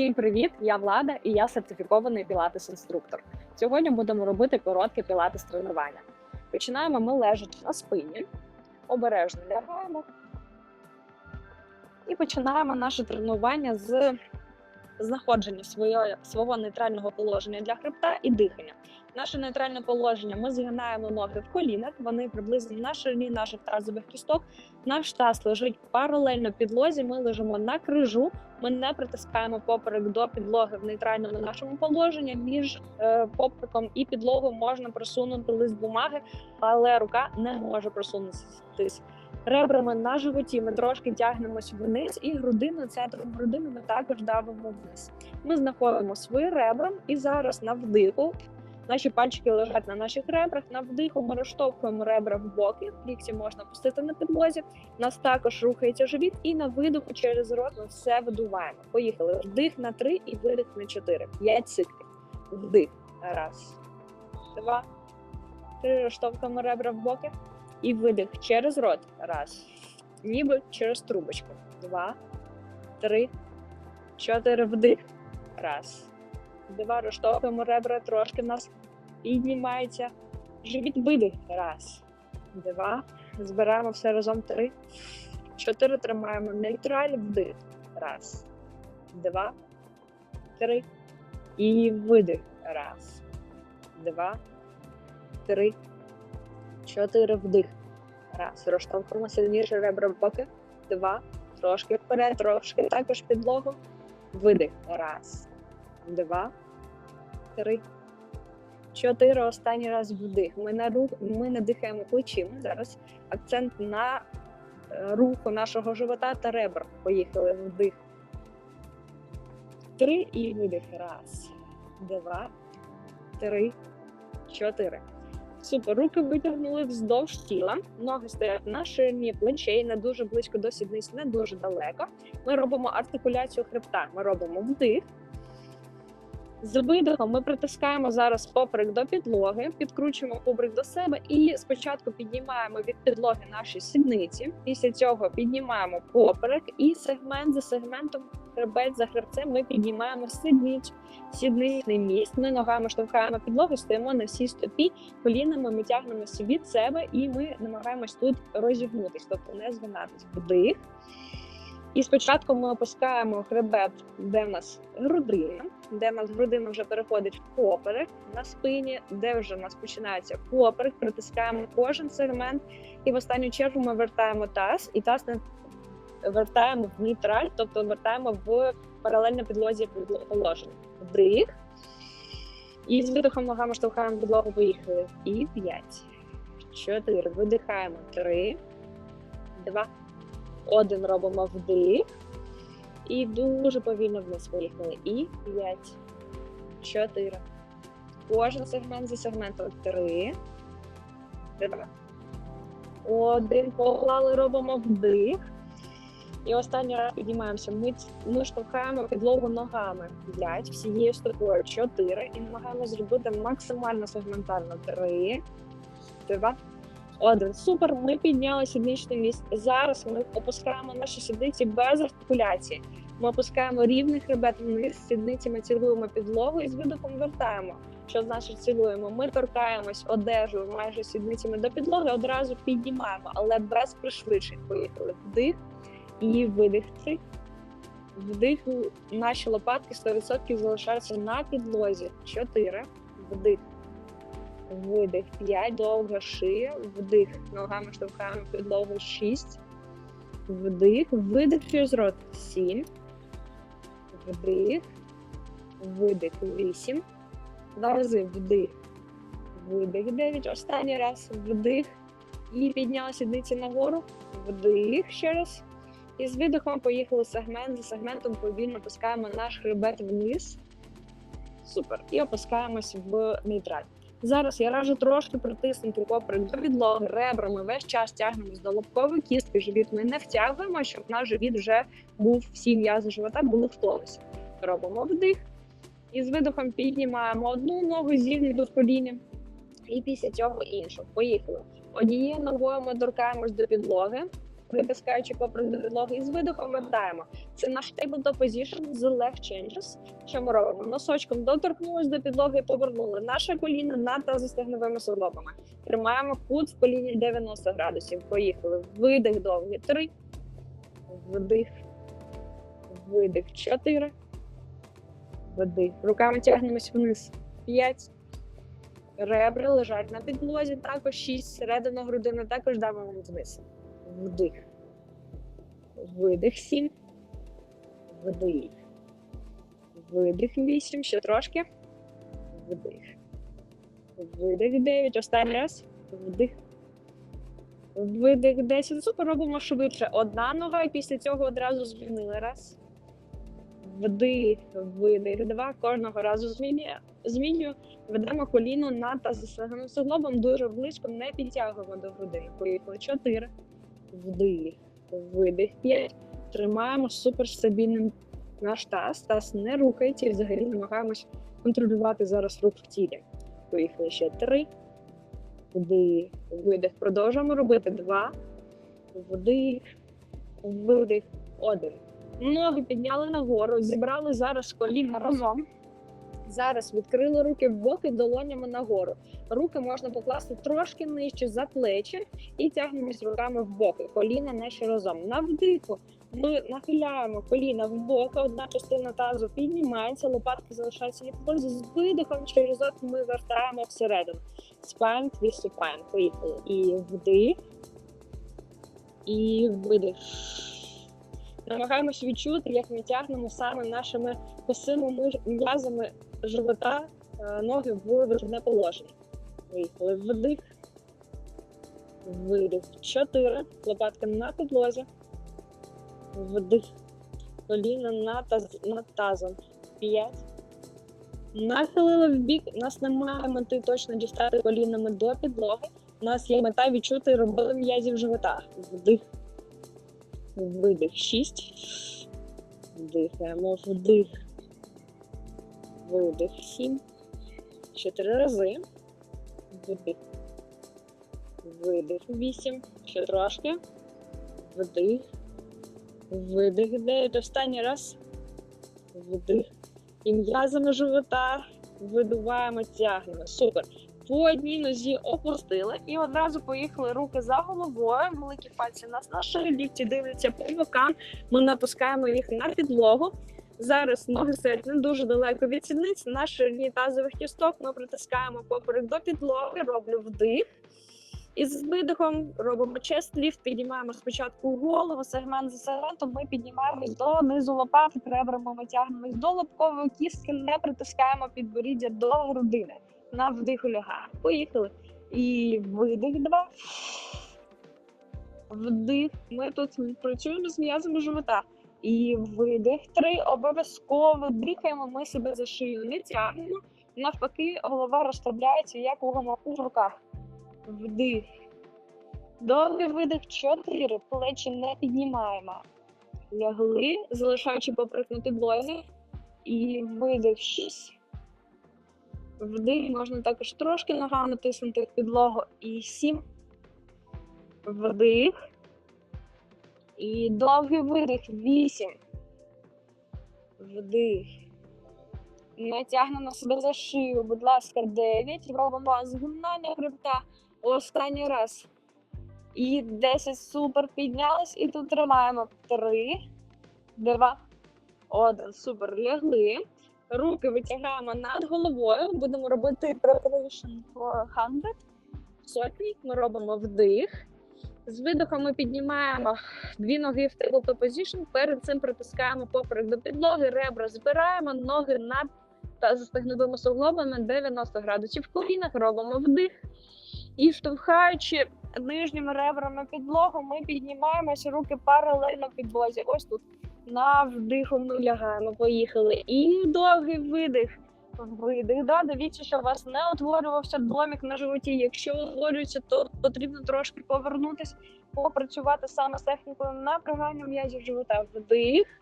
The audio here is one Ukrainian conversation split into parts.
Всім привіт! Я Влада і я сертифікований пілатес-інструктор. Сьогодні будемо робити коротке пілатес тренування. Починаємо ми лежачи на спині, обережно лягаємо і починаємо наше тренування з знаходження своєї, свого нейтрального положення для хребта і дихання. Наше нейтральне положення ми згинаємо ноги в колінах, вони приблизно на ширині наших тазових кісток. Наш таз лежить паралельно підлозі. Ми лежимо на крижу. Ми не притискаємо поперек до підлоги в нейтральному нашому положенні. Між е, попереком і підлогою можна просунути лист бумаги, але рука не може просунутися. Ребрами на животі ми трошки тягнемось вниз, і грудину, центром грудини ми також давимо вниз. Ми знаходимо свої ребра, і зараз на вдиху Наші пальчики лежать на наших ребрах. На вдиху ми розштовхуємо ребра в боки. Лікті можна пустити на підлозі. У нас також рухається живіт, і на видиху через рот ми все видуваємо. Поїхали. Вдих на три і видих на чотири. П'ять циклів. Вдих. Раз, два, три. Розштовхуємо ребра в боки. І видих через рот. Раз. Ніби через трубочку. Два, три, чотири. Вдих. Раз. Два. Розштовхуємо ребра трошки нас піднімається. Живіт видих. Раз, два. Збираємо все разом. Три. Чотири. Тримаємо нейтраль. Вдих. Раз, два, три. І видих. Раз, два, три, чотири. Вдих. Раз. Розштовхуємо сильніше ребра в боки. Два. Трошки вперед, трошки також підлогу. Видих. Раз, два, три. Чотири останній раз вдих. Ми на рух, ми не дихаємо плечима. Зараз акцент на е, руху нашого живота та ребр. Поїхали вдих. Три і видих. Раз, два, три, чотири. Супер. Руки витягнули вздовж тіла. Ноги стоять на ширині плечей, не дуже близько до сідниць, не дуже далеко. Ми робимо артикуляцію хребта. Ми робимо вдих. З видихом ми притискаємо зараз поперек до підлоги, підкручуємо поперек до себе і спочатку піднімаємо від підлоги наші сідниці. Після цього піднімаємо поперек і сегмент за сегментом, хребець за хребцем ми піднімаємо сідницю, сідничний міст. Ми ногами штовхаємо підлогу, стоїмо на всій стопі, колінами ми тягнемося від себе і ми намагаємось тут розігнутись, тобто не згинатись. Вдих. І спочатку ми опускаємо хребет, де в нас грудина, де в нас грудина вже переходить в поперек на спині, де вже в нас починається поперек, притискаємо кожен сегмент, і в останню чергу ми вертаємо таз, і таз не вертаємо в нейтраль, тобто вертаємо в паралельно підлозі положення. Вдих. І з видихом ногами штовхаємо підлогу, поїхали. І п'ять, чотири. Видихаємо. Три, два. Один робимо вдих. І дуже повільно вниз поїхали. І 5, 4. Кожен сегмент за сегментом. 3, 2. Один. Поклали, робимо вдих. І останній раз піднімаємося. Ми, ми штовхаємо підлогу ногами. 5, всією стопою. 4. І намагаємося зробити максимально сегментально. 3, 2, один супер. Ми підняли сідничний міст. Зараз ми опускаємо наші сідниці без артикуляції. Ми опускаємо рівний хребет вниз, сідницями цілуємо підлогу і з видохом вертаємо. Що значить цілуємо? Ми торкаємось одежу майже сідницями до підлоги, одразу піднімаємо, але без пришвидшень. Поїхали вдих і видих. Три. Вдих. Наші лопатки 100% залишаються на підлозі. Чотири. Вдих. Видих 5, довга шия, вдих. Ногами штовхаємо підлогу 6. Вдих, видих через рот 7. Вдих, видих 8. Два рази вдих. Видих 9. Останній раз вдих. І підняли сідниці нагору. Вдих ще раз. І з видихом поїхали сегмент за сегментом, повільно опускаємо наш хребет вниз. Супер. І опускаємось в нейтраль. Зараз я раджу трошки притиснути поперек до підлоги ребрами. Весь час тягнемось до лобкової кістки. Живіт ми не втягуємо, щоб наш живіт вже був всі м'язи живота були в тонусі. Робимо вдих. І з видихом піднімаємо одну ногу зігнуту в коліні. І після цього іншу. Поїхали. Однією ногою ми торкаємось до підлоги. Притискаючи попри до підлоги і з видихом вертаємо. Це наш tabletop position з leg changes. Що ми робимо? Носочком доторкнулись до підлоги і повернули наше коліно над тазостегновими суглобами. Тримаємо кут в коліні 90 градусів. Поїхали. Видих довгий. Три. Вдих. Видих. Чотири. Вдих. Руками тягнемось вниз. П'ять. Ребра лежать на підлозі, також шість. Середина грудини також дамо вниз. Вдих. Видих сім. Вдих. Видих вісім. Ще трошки. Вдих. Видих дев'ять. Останній раз. Вдих. Видих 10. Супер робимо швидше. Одна нога, і після цього одразу змінили. Раз. Вдих, видих. Два. Кожного разу змінює. Змінюю. Ведемо коліно над тазостегновим суглобом дуже близько, не підтягуємо до грудей. Поїхали. Чотири. Вдих. Видих. П'ять. Тримаємо супер стабільним наш таз. Таз не рухається і взагалі намагаємось контролювати зараз рух в тілі. Поїхали ще три. Вдих, видих. Продовжуємо робити два. Вдих, видих, один. Ноги підняли нагору, зібрали зараз коліна разом. Зараз відкрили руки в боки долонями нагору. Руки можна покласти трошки нижче за плечі і тягнемось руками в боки. Коліна наші разом. На вдиху ми нахиляємо коліна в боки, одна частина тазу піднімається, лопатки залишаються підлозі. З видихом через рот ми вертаємо всередину. Спайн, твіст спайн. Поїхали. І вдих. І видих. Намагаємося відчути, як ми тягнемо саме нашими косими м'язами живота е, ноги в вихідне положення. Виїхали. Вдих. Видих. Чотири. Лопатка на підлозі. Вдих. Коліна над, таз, над тазом. П'ять. Нахилили в бік. У нас немає мети точно дістати колінами до підлоги. У нас є мета відчути робили м'язів живота. Вдих. Видих. Шість. Вдихаємо. Вдих. Видих. Сім. Чотири рази. Вдих. Видих. Вісім. Ще трошки. Вдих. Видих. Дев'ять. Останній раз. Вдих. І м'язами живота видуваємо, тягнемо. Супер. По одній нозі опустили і одразу поїхали руки за головою. Великі пальці нас на шиї, лікті дивляться по бокам. Ми напускаємо їх на підлогу. Зараз ноги стоять не дуже далеко від сідниць. На ширині тазових кісток ми притискаємо поперек до підлоги, роблю вдих. І з видихом робимо чест ліфт, піднімаємо спочатку голову, сегмент за сегментом. Ми піднімаємось до низу лопаток, ребрами ми тягнемось до лобкової кістки, не притискаємо підборіддя до грудини. На вдиху лягаємо. Поїхали. І видих два. Вдих. Ми тут працюємо з м'язами живота. І видих три. Обов'язково дихаємо ми себе за шию, не тягнемо. Навпаки, голова розслабляється, як у гамаку в руках. Вдих. Довгий видих. Чотири. Плечі не піднімаємо. Лягли, залишаючи поперек на. І видих. Шість. Вдих. Можна також трошки ногами тиснути в підлогу. І сім. Вдих. І довгий видих. Вісім. Вдих. Не тягнемо себе за шию. Будь ласка, 9. Робимо згинання хребта. Останній раз. І 10. Супер. Піднялись. І тут тримаємо. 3, 2, 1. Супер. Лягли. Руки витягаємо над головою. Будемо робити preparation for 100. Сотні. Ми робимо вдих. З видихом ми піднімаємо дві ноги в tabletop position. Перед цим притискаємо поперек до підлоги, ребра збираємо, ноги над тазостегновими суглобами 90 градусів. В колінах робимо вдих. І штовхаючи нижніми ребрами підлогу, ми піднімаємося, руки паралельно підлозі. Ось тут. На вдиху ми лягаємо. Поїхали. І довгий видих. Видих. Да? Дивіться, що у вас не утворювався домік на животі. Якщо утворюється, то потрібно трошки повернутися, попрацювати саме з технікою напрягання м'язів живота. Вдих.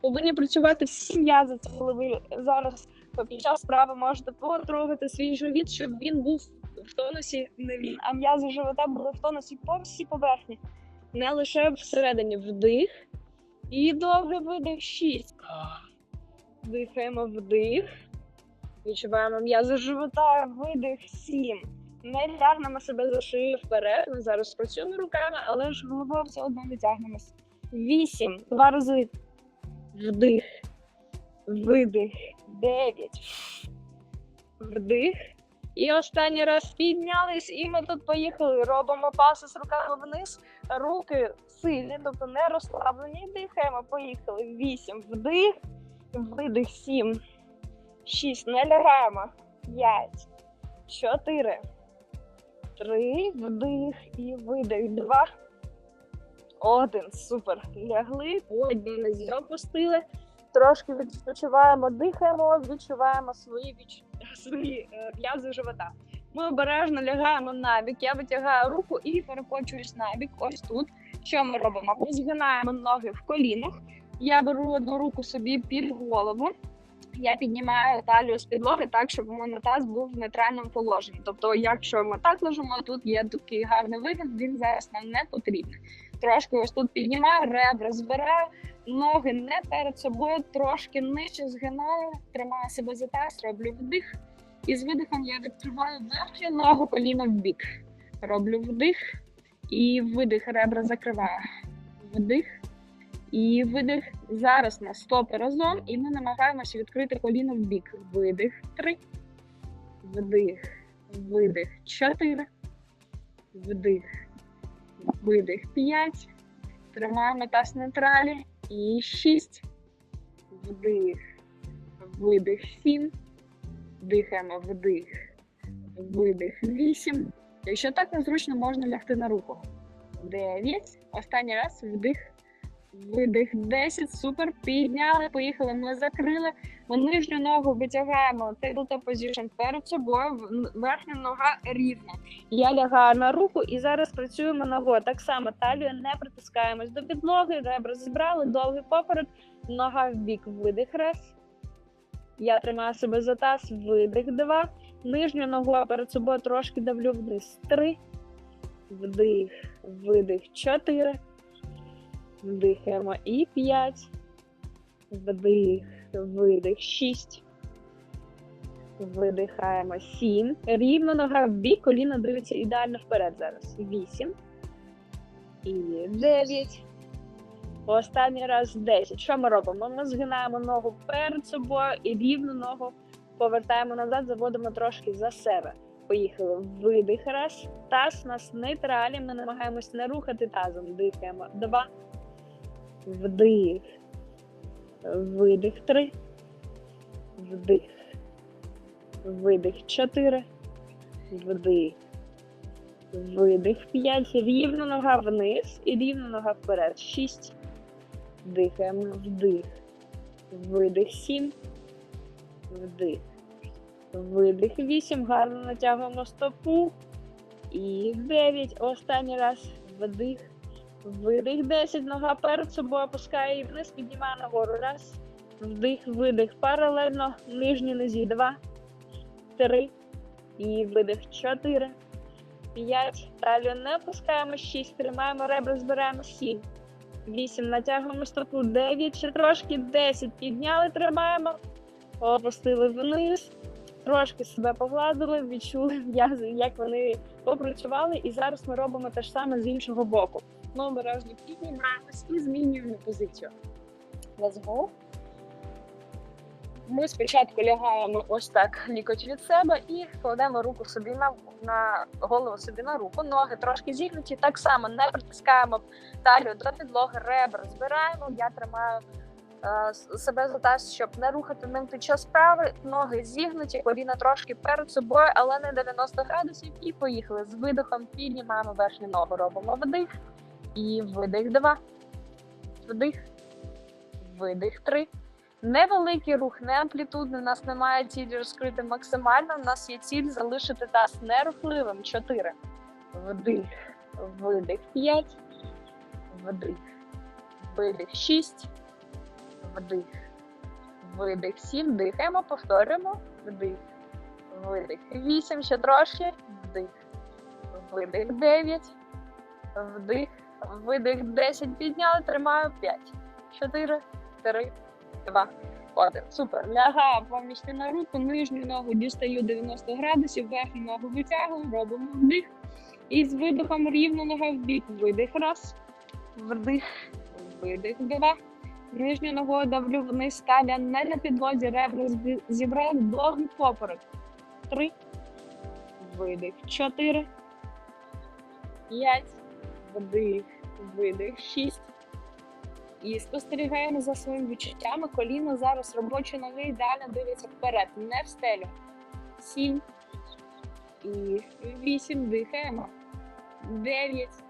Повинні працювати всі м'язи. Коли ви зараз під час справи можете потрогати свій живіт, щоб він був в тонусі, не він, а м'язи живота були в тонусі по всій поверхні. Не лише всередині вдих. І довгий видих. Шість. Дихаємо вдих. Відчуваємо м'язи живота, видих, сім. Не тягнемо себе за шию вперед. Ми зараз працюємо руками, але ж головою все одно не тягнемось. Вісім. Два рази. Вдих. Видих. Дев'ять. Вдих. І останній раз піднялись, і ми тут поїхали. Робимо паси з руками вниз. Руки сильні, тобто не розслаблені. Дихаємо. Поїхали. Вісім. Вдих. Видих. Сім. Шість. Не лягаємо. П'ять. Чотири. Три. Вдих і видих. Два. Один. Супер. Лягли. Одні нозі опустили. Трошки відпочиваємо, дихаємо, відчуваємо свої відч... свої е, м'язи живота. Ми обережно лягаємо на бік. Я витягаю руку і перекочуюсь на бік. Ось тут. Що ми робимо? Ми згинаємо ноги в колінах. Я беру одну руку собі під голову. Я піднімаю талію з підлоги так, щоб у мене таз був в нейтральному положенні. Тобто, якщо ми так лежимо, тут є такий гарний вигін, він зараз нам не потрібний. Трошки ось тут піднімаю, ребра збираю, ноги не перед собою, трошки нижче згинаю, тримаю себе за таз, роблю вдих. І з видихом я відкриваю верхню ногу коліно в бік. Роблю вдих і видих, ребра закриваю. Вдих і видих. Зараз на стопи разом, і ми намагаємося відкрити коліно в бік. Видих. Три. Вдих. Видих. Чотири. Вдих. Видих. П'ять. Тримаємо таз нейтралі. І шість. Вдих. Видих. Сім. Дихаємо вдих. Видих. Вісім. Якщо так незручно, можна лягти на руку. Дев'ять. Останній раз вдих. Видих 10, супер, підняли, поїхали. Ми закрили. Ми нижню ногу витягаємо tabletop position перед собою, верхня нога рівна. Я лягаю на руку і зараз працюємо ногою. Так само талію не притискаємось до підлоги, ребра зібрали, довгий поперед, нога в бік, видих раз. Я тримаю себе за таз, видих два. Нижню ногу перед собою трошки давлю вниз. Три. Вдих, видих, чотири. Вдихаємо і 5. Вдих, видих, 6. Видихаємо 7. Рівно нога в бік, коліно дивиться ідеально вперед зараз. 8. І 9. Останній раз 10. Що ми робимо? Ми згинаємо ногу перед собою і рівну ногу повертаємо назад, заводимо трошки за себе. Поїхали. Видих раз. Таз у нас нейтралі. Ми намагаємось не рухати тазом. Дихаємо. Два. Вдих. Видих три. Вдих. Видих чотири. Вдих. Видих п'ять. Рівно нога вниз і рівно нога вперед. Шість. Дихаємо. Вдих. Видих сім. Вдих. Видих вісім. Гарно натягуємо стопу. І дев'ять. Останній раз. Вдих. Видих 10, нога перед собою опускає і вниз, піднімає нагору. Раз. Вдих, видих. Паралельно нижній нозі. Два. Три. І видих. Чотири. П'ять. Талію не опускаємо. Шість. Тримаємо ребра, збираємо. Сім. Вісім. Натягуємо стопу. Дев'ять. Ще трошки. Десять. Підняли, тримаємо. Опустили вниз. Трошки себе погладили, відчули м'язи, як вони попрацювали. І зараз ми робимо те ж саме з іншого боку. Ми обережно піднімаємось і змінюємо позицію. Let's go. Ми спочатку лягаємо ось так лікоть від себе і кладемо руку собі на, на голову собі на руку, ноги трошки зігнуті. Так само не притискаємо талію до підлоги, ребра збираємо. Я тримаю себе за таз, щоб не рухати ним під час справи. Ноги зігнуті, коліна трошки перед собою, але не 90 градусів. І поїхали з видихом. Піднімаємо верхню ногу, робимо вдих. І видих два. Вдих. Видих три. Невеликий рух, не амплітудний. У нас немає цілі розкрити максимально. У нас є ціль залишити таз нерухливим. Чотири. Вдих. Видих. П'ять. Вдих. Видих. Шість. Вдих. Видих. Сім. Дихаємо. Повторюємо. Вдих. Видих. Вісім. Ще трошки. Вдих. Видих. Дев'ять. Вдих. Видих 10 підняли, тримаю 5. 4, 3, 2, 1. Супер. Лягаю повністю на руку, нижню ногу дістаю 90 градусів, верхню ногу витягую, робимо вдих. І з видихом рівно нога в бік. Видих раз. Вдих. Видих два. Нижню ногою давлю вниз, талія не на підлозі, ребра зі- зібрали, довгий поперек. Три. Видих. Чотири. П'ять. Вдих. Видих. Шість. І спостерігаємо за своїми відчуттями. Коліно зараз робочі ноги ідеально дивляться вперед, не в стелю. Сім. І вісім. Дихаємо. Дев'ять.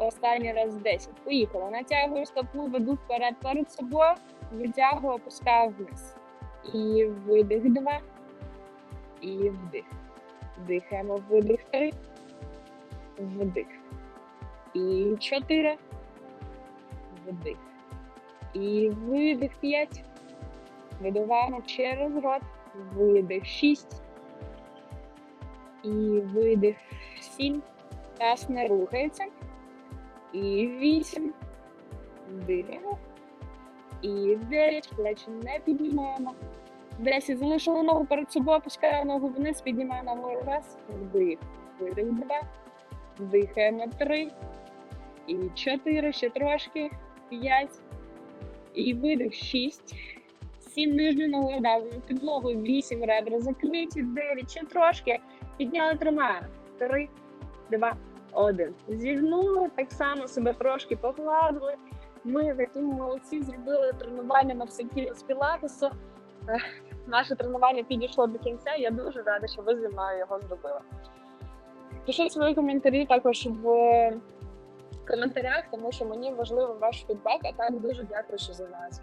Останній раз 10. Поїхали. Натягую стопу, веду вперед перед собою, витягую, опускаю вниз. І видих два. І вдих. Дихаємо. Видих три. Вдих. І чотири. Вдих. І видих п'ять. Видуваємо через рот. Видих шість. І видих сім. Таз не рухається. І вісім. Дихаємо. І дев'ять. Плечі не піднімаємо. Десять. Залишили ногу перед собою, опускаю ногу вниз, піднімаю ногу раз. Вдих. Видих два. Дихаємо три. І чотири. Ще трошки. П'ять. І видих шість. Сім нижню ногу давимо підлогу. Вісім ребра закриті. Дев'ять. Ще трошки. Підняли тримаємо. Три, два, один. Зігнули, так само себе трошки погладили. Ми такі молодці зробили тренування на все тіло з пілатесу. Наше тренування підійшло до кінця. Я дуже рада, що ви зі мною його зробили. Пишіть свої коментарі також в коментарях, тому що мені важливий ваш фідбек, а так дуже дякую, що займаєтеся.